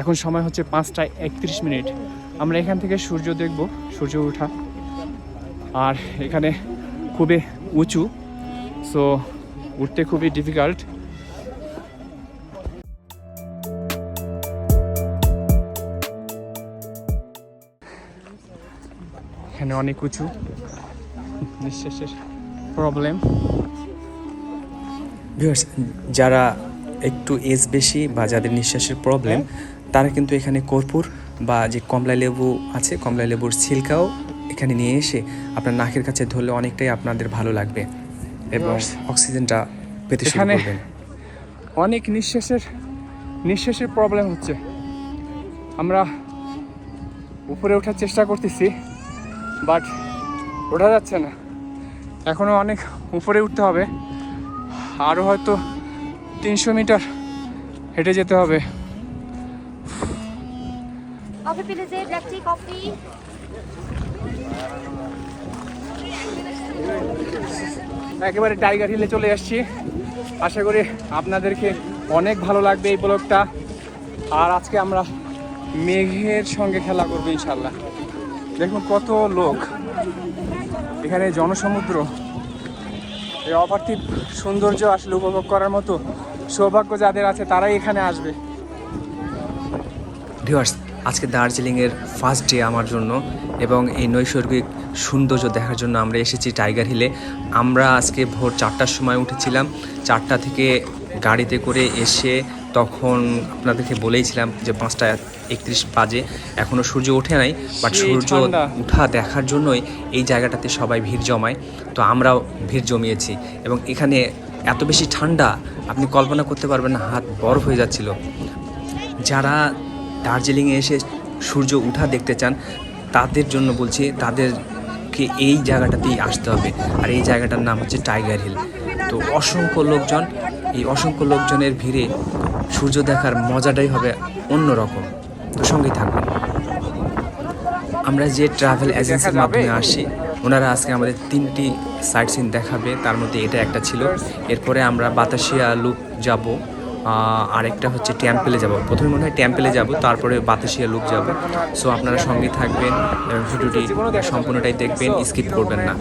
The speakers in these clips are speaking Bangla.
এখন সময় হচ্ছে পাঁচটা একত্রিশ মিনিট। আমরা এখান থেকে সূর্য দেখব সূর্য ওঠা আর এখানে খুবই উঁচু সো উঠতে খুবই ডিফিকাল্ট এখানে অনেক উঁচু নিঃশ্বাসের প্রবলেম যারা একটু এজ বেশি বা যাদের নিঃশ্বাসের প্রবলেম তারা কিন্তু এখানে কর্পূর বা যে কমলা লেবু আছে কমলা লেবুর ছিলকাও এখানে নিয়ে এসে আপনার নাকের কাছে ধরলে অনেকটাই আপনাদের ভালো লাগবে এবং অক্সিজেনটা পেতে শুরু করবেন। অনেক নিঃশ্বাসের নিঃশ্বাসের প্রবলেম হচ্ছে। আমরা উপরে ওঠার চেষ্টা করতেছি বাট ওঠা যাচ্ছে না। এখনও অনেক উপরে উঠতে হবে। আরও হয়তো তিনশো মিটার হেঁটে যেতে হবে। কফি পিলে যে ব্ল্যাক টি কফি। একেবারে টাইগার হিলে চলে আসছি আশা করি আপনাদেরকে অনেক ভালো লাগবে এই ব্লগটা। আর আজকে আমরা মেঘের সঙ্গে খেলা করব ইনশাল্লাহ দেখুন কত লোক। এখানে জনসমুদ্র। এই অপার্থিব সৌন্দর্য আসলে উপভোগ করার মতো সৌভাগ্য যাদের আছে তারাই এখানে আসবে। ভিউয়ার্স আজকে দার্জিলিংয়ের ফার্স্ট ডে আমার জন্য এবং এই নৈসর্গিক সৌন্দর্য দেখার জন্য আমরা এসেছি টাইগার হিলে। আমরা আজকে ভোর চারটার সময় উঠেছিলাম। চারটা থেকে গাড়িতে করে এসে তখন আপনাদেরকে বলেইছিলাম যে পাঁচটা একত্রিশ বাজে। এখনও সূর্য ওঠে নাই বাট সূর্য উঠা দেখার জন্যই এই জায়গাটাতে সবাই ভিড় জমায়। তো আমরাও ভিড় জমিয়েছি এবং এখানে এত বেশি ঠান্ডা আপনি কল্পনা করতে পারবেন না হাত বরফ হয়ে যাচ্ছিল। যারা দার্জিলিংয়ে এসে সূর্য উঠা দেখতে চান, তাদের জন্য বলছি তাদেরকে এই জায়গাটাতেই আসতে হবে। আর এই জায়গাটার নাম হচ্ছে টাইগার হিল। তো অসংখ্য লোকজন, এই অসংখ্য লোকজনের ভিড়ে সূর্য দেখার মজাটাই হবে অন্যরকম। তো সঙ্গেই থাকবেন আমরা যে ট্রাভেল এজেন্সির মাধ্যমে আসি, ওনারা আজকে আমাদের তিনটি সাইট সিন দেখাবে। তার মধ্যে এটা একটা ছিল। এরপরে আমরা বাতাসিয়া লুপ যাব। আরেকটা হচ্ছে ট্যাম্পেলে যাব। প্রথমে মনে হয় ট্যাম্পেলে যাব তারপরে বাতাসিয়া লুপ যাব। সো আপনারা সঙ্গে থাকবেন ভিডিওটি সম্পূর্ণটাই দেখবেন স্কিপ করবেন না।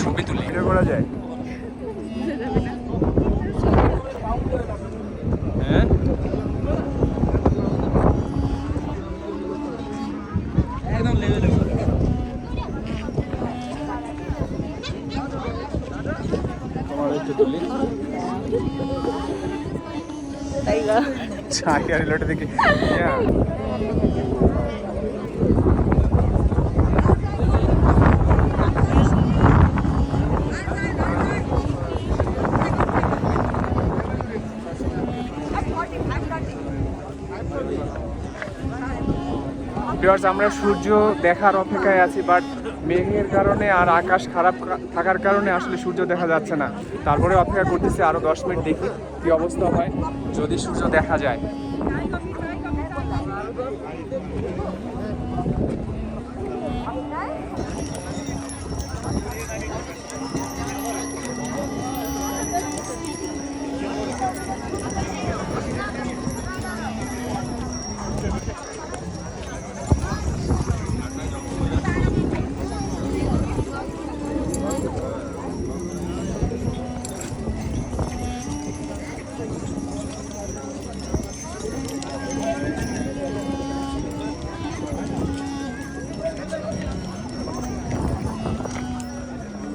ছবি তুলি। করা যায় আমরা সূর্য দেখার অপেক্ষায় আছি বাট মেঘের কারণে আর আকাশ খারাপ থাকার কারণে আসলে সূর্য দেখা যাচ্ছে না। তারপরে অপেক্ষা করতেছি আরও দশ মিনিট দেখি কি অবস্থা হয়, যদি সূর্য দেখা যায়।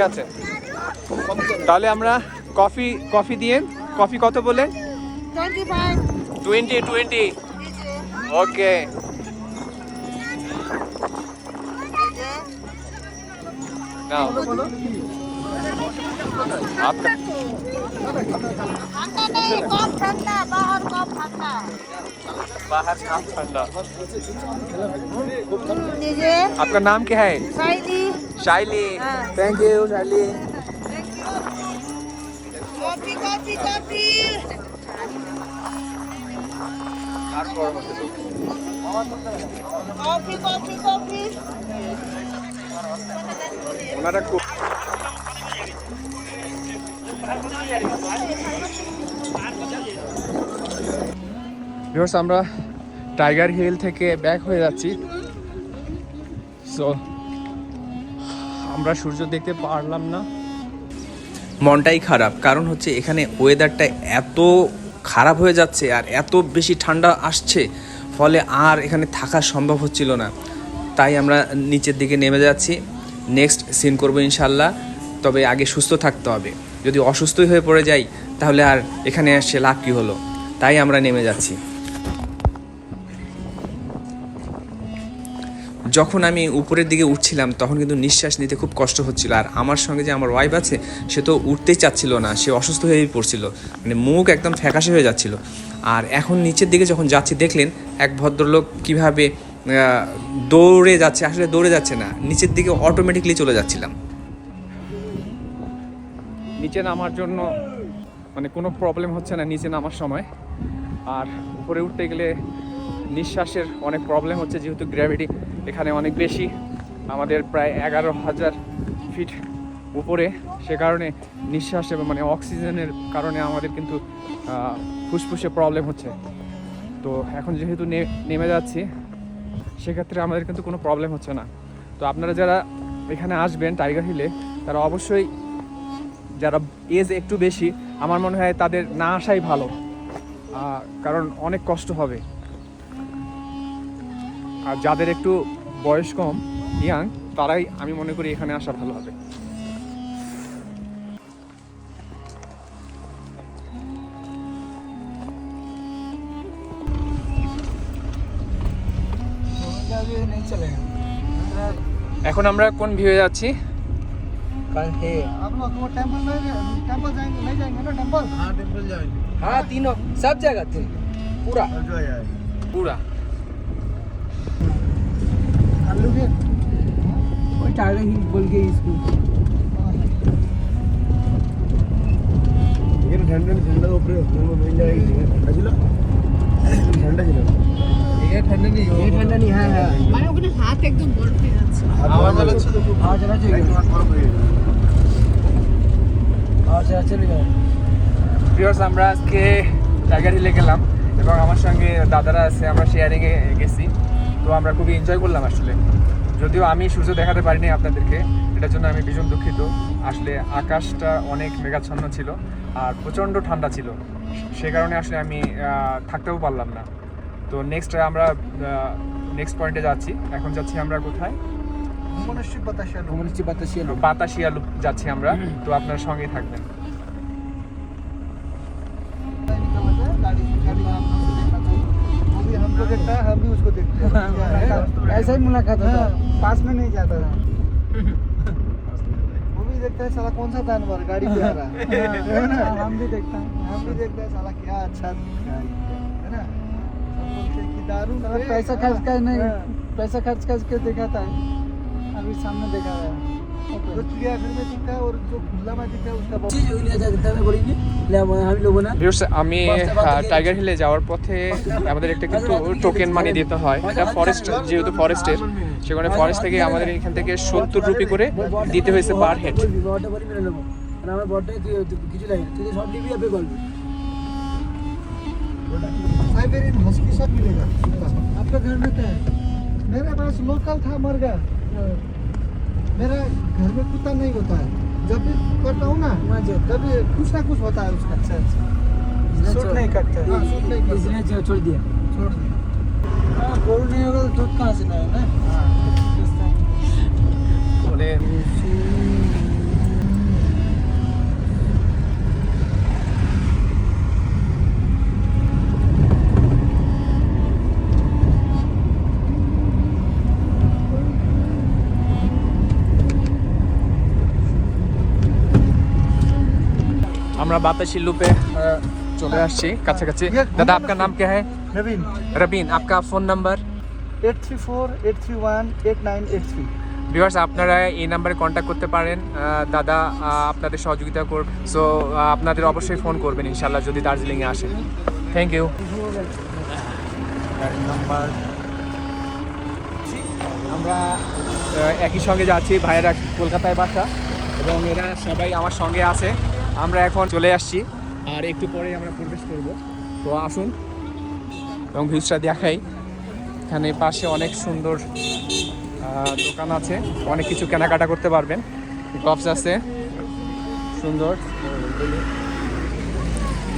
আছে তাহলে আমরা কফি কফি দিয়ে কফি কত বলে টোয়েন্টি টোয়েন্টি ওকে নাও आपका ठंडा नहीं कम ठंडा बाहर कम ठंडा बाहर काम ठंडा लीजिए आपका नाम क्या है শাইলি থ্যাংক ইউ শাইলি আমরা টাইগার হিল থেকে ব্যাক হয়ে যাচ্ছি। সো আমরা সূর্য দেখতে পারলাম না। মনটাই খারাপ, কারণ হচ্ছে এখানে ওয়েদারটা এত খারাপ হয়ে যাচ্ছে আর এত বেশি ঠান্ডা আসছে, ফলে আর এখানে থাকা সম্ভব হচ্ছিল না। তাই আমরা নিচের দিকে নেমে যাচ্ছি। নেক্সট সিন করব ইনশাল্লাহ তবে আগে সুস্থ থাকতে হবে। যদি অসুস্থই হয়ে পড়ে যাই, তাহলে আর এখানে আসছে লাভ কী হলো? তাই আমরা নেমে যাচ্ছি। যখন আমি উপরের দিকে উঠছিলাম, তখন কিন্তু নিঃশ্বাস নিতে খুব কষ্ট হচ্ছিল। আর আমার সঙ্গে যে আমার ওয়াইফ আছে, সে তো উঠতেই চাচ্ছিল না, সে অসুস্থ হয়েই পড়ছিল। মানে মুখ একদম ফ্যাকাশে হয়ে যাচ্ছিল। আর এখন নিচের দিকে যখন যাচ্ছি, দেখলেন এক ভদ্রলোক কীভাবে দৌড়ে যাচ্ছে। আসলে দৌড়ে যাচ্ছে না, নিচের দিকে অটোমেটিকলি চলে যাচ্ছিলাম। নিচে নামার জন্য মানে কোনো প্রবলেম হচ্ছে না নিচে নামার সময়। আর উপরে উঠতে গেলে নিঃশ্বাসের অনেক প্রবলেম হচ্ছে, যেহেতু গ্র্যাভিটি এখানে অনেক বেশি, আমাদের প্রায় এগারো হাজার ফিট উপরে। সে কারণে নিঃশ্বাস এবং মানে অক্সিজেনের কারণে আমাদের কিন্তু ফুসফুসে প্রবলেম হচ্ছে। তো এখন যেহেতু নেমে যাচ্ছি, সেক্ষেত্রে আমাদের কিন্তু কোনো প্রবলেম হচ্ছে না। তো আপনারা যারা এখানে আসবেন টাইগার হিলে, তারা অবশ্যই যারা এজ একটু বেশি, আমার মনে হয় তাদের না আসাই ভালো। কারণ অনেক কষ্ট হবে। আর যাদের একটু বয়স কম ইয়াং তারাই আমি মনে করি এখানে আসা ভালো হবে এখন আমরা কোন ভিউয়ে যাচ্ছি आप लोग वो टाइगर हिल बोल के इसको এখানে ঠান্ডা ঠান্ডা উপরে মিল যায়নি ঠান্ডা ছিল ঠান্ডা ছিল ये ठंडा नहीं ये ठंडा नहीं है है মানে ওখানে হাত একদম বরফ হয়ে যাচ্ছে আমার ভালো ছিল हाँ चला चले हाँ चला चले जाओ ভিউয়ার্স আমরা আজকে টাইগার হিলে গেলাম এবং আমার সঙ্গে দাদারা আছে আমরা শেয়ারিংয়ে গেছি তো আমরা খুবই এনজয় করলাম আসলে। যদিও আমি সূর্য দেখাতে পারিনি আপনাদেরকে এটার জন্য আমি ভীষণ দুঃখিত। আসলে আকাশটা অনেক মেঘাচ্ছন্ন ছিল আর প্রচণ্ড ঠান্ডা ছিল। সে কারণে আসলে আমি থাকতেও পারলাম না। তো নেক্সট আমরা নেক্সট পয়েন্টে যাচ্ছি। এখন যাচ্ছি আমরা কোথায়? বাতাসিয়া বাতাসিয়া যাচ্ছি আমরা। তো আপনার সঙ্গেই থাকবেন। हम भी उसको देखते हैं। ऐसा ही मुलाकात होता हाँ, है। पास में नहीं जाता था। वो भी देखता है साला कौन सा जानवर गाड़ी पे आ रहा है। है। ना? हम भी देखते हैं। हम भी देखते हैं साला क्या अच्छा है। ना? हैं कि दारू साला पैसा खर्च कर नहीं। हाँ, पैसा खर्च करके दिखाता है अभी सामने देखा है जो चिड़ियाघर में दिखता है और जो खुला में दिखता है उसका बहुत हम लोगों ने ভিউয়ার্স আমি আহ, টাইগার হিলে যাওয়ার পথে আমাদের একটা কিন্তু টোকেন মানি দিতে হয় এটা ফরেস্ট যেহেতু ফরেস্টের সেখানে ফরেস্ট থেকে আমাদের এখান থেকে সত্তর রুপি করে দিতে হয়েছে পার হেড বড়টা বলি মেরে নেবো আর আমার বড়টা কিছু লাগে তুই সব নিবি আপনি বলবি साइबेरियन हस्की सब मिलेगा आपका घर में क्या है मेरे पास लोकल था मर गया मेरा घर में कुत्ता नहीं होता है। जब भी करता हूँ ना तभी कुछ ना कुछ होता है उसका। सेंस सूट नहीं करता। हाँ, सूट नहीं करता। इसलिए छोड़- छोड़ दिया। छोड़ दिया। हाँ गोरू नहीं होगा तो दूध कहाँ से लाए ना মানে আমরা বাতাসি লুপে চলে আসছি কাছাকাছি। দাদা আপনার নাম কে হবীন রবীন আপনার phone number eight three four eight three one eight nine eight three viewers আপনারা এই নাম্বারে কন্ট্যাক্ট করতে পারেন। দাদা আপনাদের সহযোগিতা করবে। সো আপনাদের অবশ্যই ফোন করবেন ইনশাল্লাহ যদি দার্জিলিংয়ে আসেন। থ্যাংক ইউ আমরা একই সঙ্গে যাচ্ছি ভাইয়েরা কলকাতায় বাসা। এবং এরা সবাই আমার সঙ্গে আছে। আমরা এখন চলে আসছি। আর একটু পরে আমরা প্রবেশ করব। তো আসুন। এবং ভিউজটা দেখাই। এখানে পাশে অনেক সুন্দর দোকান আছে। অনেক কিছু কেনাকাটা করতে পারবেন। টপস আছে। সুন্দর।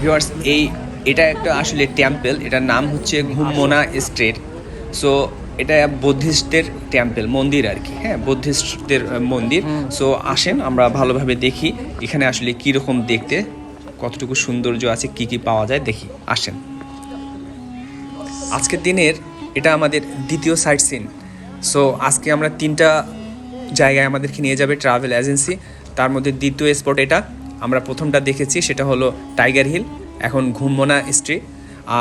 ভিউয়ার্স এই এটা একটা আসলে টেম্পল এটার নাম হচ্ছে ঘুমমোনা স্ট্রেট। সো এটা বুদ্ধিস্টদের টেম্পল মন্দির আর কি হ্যাঁ? বুদ্ধিস্টদের মন্দির। সো আসেন আমরা ভালোভাবে দেখি এখানে আসলে কীরকম দেখতে কতটুকু সৌন্দর্য আছে কি কি পাওয়া যায় দেখি আসেন। আজকের দিনের এটা আমাদের দ্বিতীয় সাইট সিন সো আজকে আমরা তিনটা জায়গায় আমাদেরকে নিয়ে যাবে ট্রাভেল এজেন্সি তার মধ্যে দ্বিতীয় স্পট এটা আমরা প্রথমটা দেখেছি সেটা হলো টাইগার হিল এখন ঘুমমোনা স্ট্রি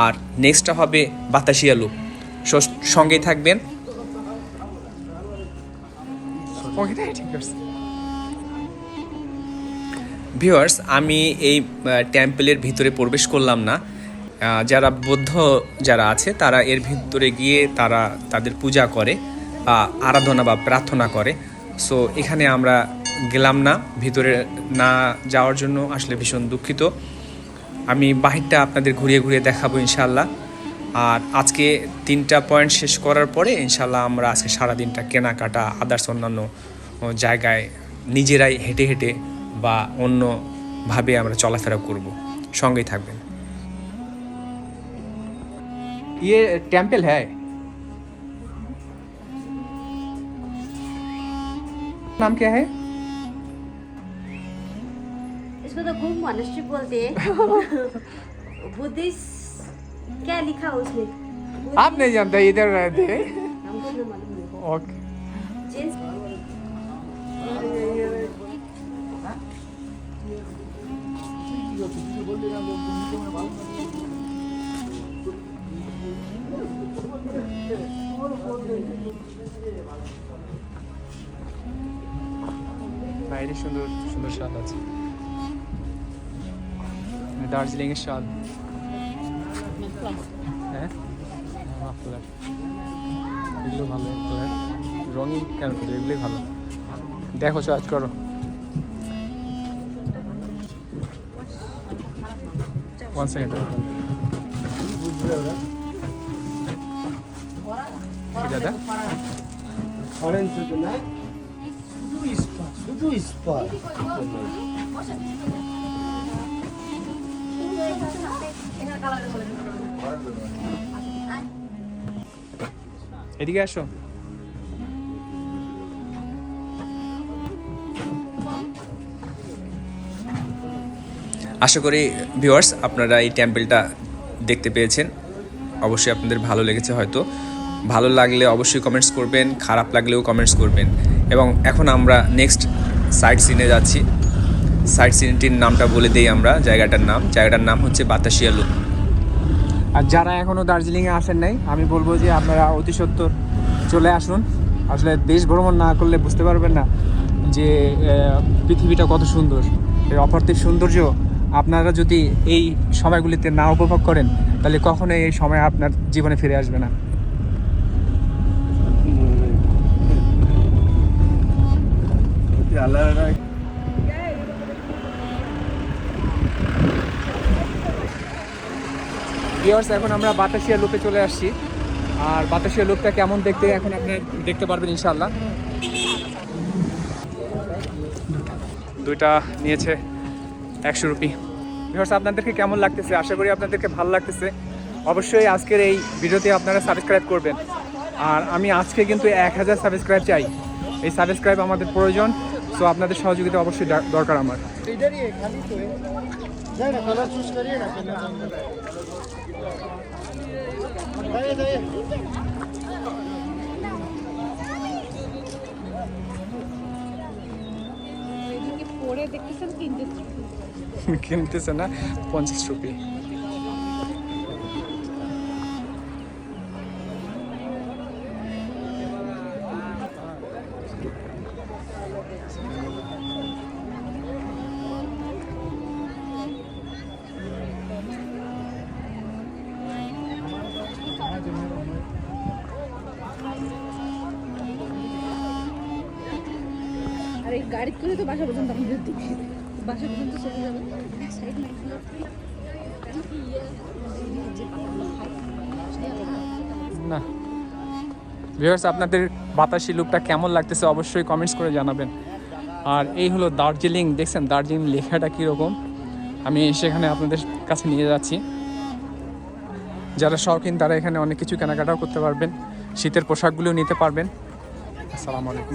আর নেক্সটটা হবে বাতাসিয়া লুপ সঙ্গেই থাকবেন। ভিউয়ার্স আমি এই টেম্পলের ভিতরে প্রবেশ করলাম না। যারা বৌদ্ধ যারা আছে তারা এর ভিতরে গিয়ে তারা তাদের পূজা করে বা আরাধনা বা প্রার্থনা করে। সো এখানে আমরা গেলাম না ভিতরে না যাওয়ার জন্য আসলে ভীষণ দুঃখিত। আমি বাহিরটা আপনাদের ঘুরিয়ে ঘুরিয়ে দেখাবো ইনশাল্লাহ আর আজকে তিনটা পয়েন্ট শেষ করার পরে ইনশাল্লাহ আমরা আজকে সারাদিনটা কেনাকাটা আদার্স অন্যান্য ও, জায়গায় নিজেরাই হেঁটে হেঁটে বা অন্যভাবে আমরা চলাফেরা করব সঙ্গেই থাকবেন ये टेम्पल है नाम क्या है इसको तो घूम मॉनेस्ट्री बोलते हैं बुद्धिस्ट क्या लिखा है उसमें आप नहीं जानते इधर रहते हैं हमको ना मालूम है ओके जेंट्स বাইরে সুন্দর সুন্দর স্বাদ আছে দার্জিলিং এর স্বাদ হ্যাঁ? এগুলো ভালো রঙিন কেন এগুলোই ভালো। দেখো চয়েস করো। ওয়ান সেকেন্ড দাদা অরেঞ্জ না শুধু ইস্পাত শুধু এদিকে আসো। আশা করি ভিউয়ার্স আপনারা এই টেম্পলটা দেখতে পেয়েছেন। অবশ্যই আপনাদের ভালো লেগেছে হয়তো। ভালো লাগলে অবশ্যই কমেন্টস করবেন, খারাপ লাগলেও কমেন্টস করবেন। এবং এখন আমরা নেক্সট সাইট সিনে যাচ্ছি। সাইট সিনটির নামটা বলে দিই আমরা, জায়গাটার নাম। জায়গাটার নাম হচ্ছে বাতাসিয়া লুপ আর যারা এখনও দার্জিলিংয়ে আসেন নাই, আমি বলব যে আপনারা অতি সত্তর চলে আসুন। আসলে দেশ ভ্রমণ না করলে বুঝতে পারবেন না যে পৃথিবীটা কত সুন্দর। এর অপার্থিব সৌন্দর্য আপনারা যদি এই সময়গুলিতে না উপভোগ করেন, তাহলে কখনোই এই সময় আপনার জীবনে ফিরে আসবে না। ভিওর্স এখন আমরা বাতাসিয়া লুপে চলে আসছি। আর বাতাসিয়া লুপটা কেমন দেখতে এখন আপনি দেখতে পারবেন ইনশাল্লাহ দুইটা নিয়েছে একশো রুপি। ভিওর্স আপনাদেরকে কেমন লাগতেছে? আশা করি আপনাদেরকে ভালো লাগতেছে। অবশ্যই আজকের এই ভিডিওতে আপনারা সাবস্ক্রাইব করবেন। আর আমি আজকে কিন্তু এক হাজার সাবস্ক্রাইব চাই। এই সাবস্ক্রাইব আমাদের প্রয়োজন। সো আপনাদের সহযোগিতা অবশ্যই দরকার আমার। इधर ही है खाली तो है जाए ना कलर चूज গাড়ি করে তো বাসা পর্যন্ত আমাদের দিকে বাসা পর্যন্ত চলে যাবে। না। ভিউয়ার্স আপনাদের বাতাসি লুকটা কেমন লাগতেছে অবশ্যই কমেন্টস করে জানাবেন। আর এই হলো দার্জিলিং, দেখছেন দার্জিলিং লেখাটা কীরকম? আমি সেখানে আপনাদের কাছে নিয়ে যাচ্ছি। যারা শৌখিন, তারা এখানে অনেক কিছু কেনাকাটাও করতে পারবেন। শীতের পোশাকগুলোও নিতে পারবেন। আসসালামু আলাইকুম।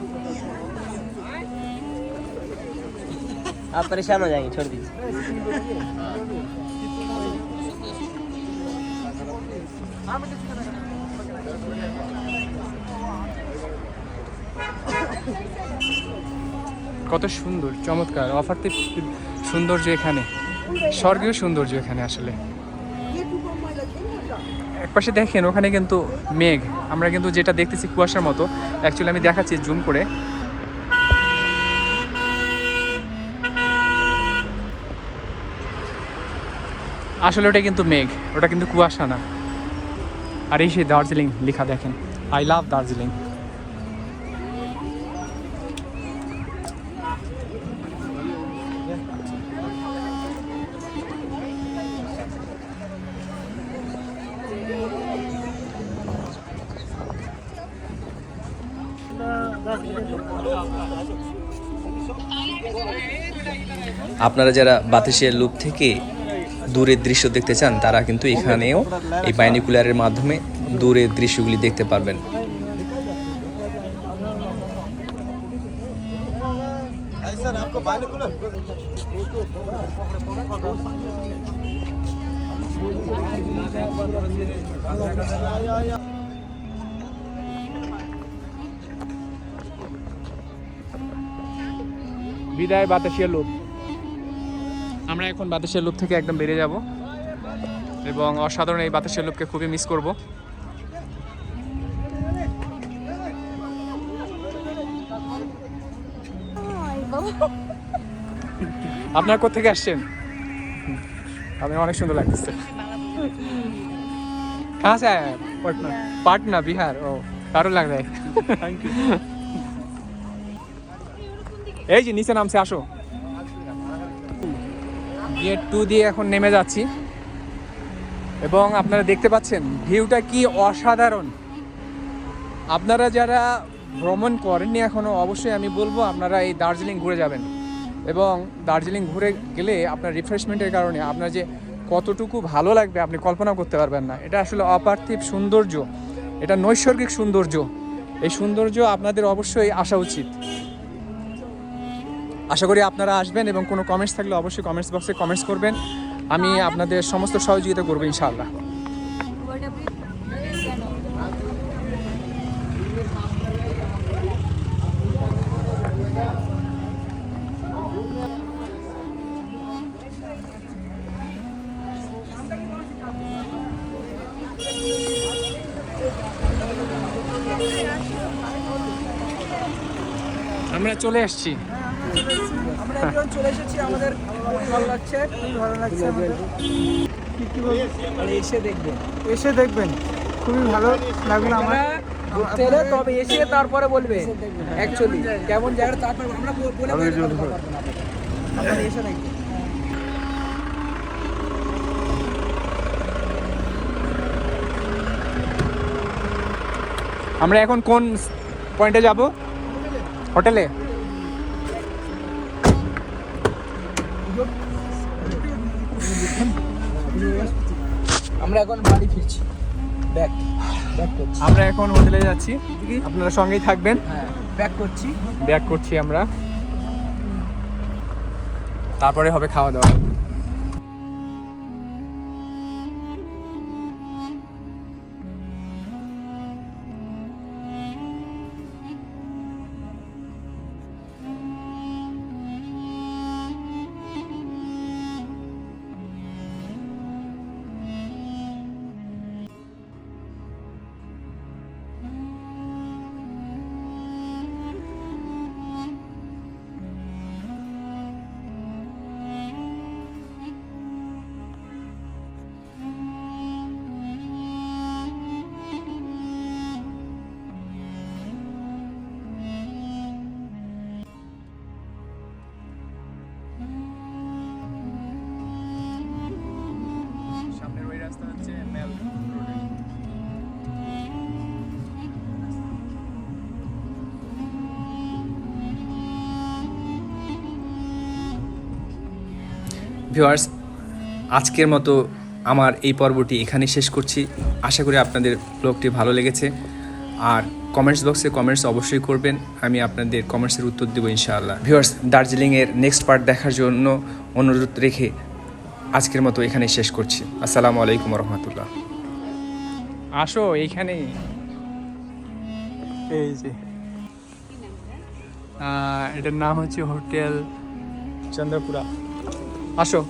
आप परेशान हो जाएंगे छोड़ दीजिए কত সুন্দর চমৎকার অফার্থিক সৌন্দর্য এখানে স্বর্গীয় সৌন্দর্য এখানে আসলে একপাশে দেখেন ওখানে কিন্তু মেঘ আমরা কিন্তু যেটা দেখতেছি কুয়াশার মতো অ্যাকচুয়ালি আমি দেখাচ্ছি জুম করে আসলে ওটা কিন্তু মেঘ, ওটা কিন্তু কুয়াশা না। আর এই সেই দার্জিলিং, লেখা দেখেন। I love Darjeeling. আপনারা যারা বাতাসিয়া লুপ থেকে দূরের দৃশ্য দেখতে চান, তারা কিন্তু এখানেও এই বাইনিকুলারের মাধ্যমে দূরের দৃশ্যগুলি দেখতে পারবেন। বিদায়, বাতাসিয়া লুপ আমরা এখন বাতাসিয়া লুপ থেকে একদম বেরিয়ে যাব এবং অসাধারণ এই বাতাসিয়া লুপকে খুবই মিস করব আপনার কোথেকে আসছেন আপনি অনেক সুন্দর লাগতেছে कहाँ से आया है पटना पटना बिहार ओ दारुण लग रहा है थैंक यू এই যে নিচে নামছে আসো গেট টু দিয়ে এখন নেমে যাচ্ছি। এবং আপনারা দেখতে পাচ্ছেন, ভিউটা কি অসাধারণ। আপনারা যারা ভ্রমণ করেননি এখনও অবশ্যই আমি বলব আপনারা এই দার্জিলিং ঘুরে যাবেন। এবং দার্জিলিং ঘুরে গেলে আপনার রিফ্রেশমেন্টের কারণে আপনার যে কতটুকু ভালো লাগবে আপনি কল্পনা করতে পারবেন না। এটা আসলে অপার্থিব সৌন্দর্য, এটা নৈসর্গিক সৌন্দর্য। এই সৌন্দর্য আপনাদের অবশ্যই আসা উচিত। আশা করি আপনারা আসবেন এবং কোনো কমেন্টস থাকলে অবশ্যই কমেন্টস বক্সে কমেন্টস করবেন। আমি আপনাদের সমস্ত সহযোগিতা করব ইনশাআল্লাহ। আমরা চলে এসেছি আমরা একজন চলে এসেছি আমাদের খুবই ভালো লাগছে খুবই ভালো লাগছে আমাদের। এসে দেখবেন। এসে দেখবেন খুবই ভালো লাগল আমার ঘুরতে এলে তবে এসে তারপরে বলবে অ্যাকচুয়ালি কেমন জায়গা তারপর আমরা বলে। আপনারা এসে দেখবেন। আমরা এখন কোন পয়েন্টে যাব? হোটেলে? আমরা এখন বাড়ি ফিরছি। ব্যাক ব্যাক করছি। আমরা এখন হোটেলে যাচ্ছি। আপনারা সঙ্গেই থাকবেন। ব্যাক করছি। ব্যাক করছি আমরা। তারপরে হবে খাওয়া দাওয়া। ভিউয়ার্স আজকের মতো আমার এই পর্বটি এখানে শেষ করছি। আশা করি আপনাদের ব্লগটি ভালো লেগেছে। আর কমেন্টস বক্সে কমেন্টস অবশ্যই করবেন। আমি আপনাদের কমেন্টসের উত্তর দেবো ইনশাআল্লাহ। ভিউয়ার্স দার্জিলিংয়ের নেক্সট পার্ট দেখার জন্য অনুরোধ রেখে আজকের মতো এখানে শেষ করছি। আসসালামু আলাইকুম রহমতুল্লাহ। আসো এইখানে। এই যে। এটার নাম হচ্ছে হোটেল চন্দ্রপুরা। আসো।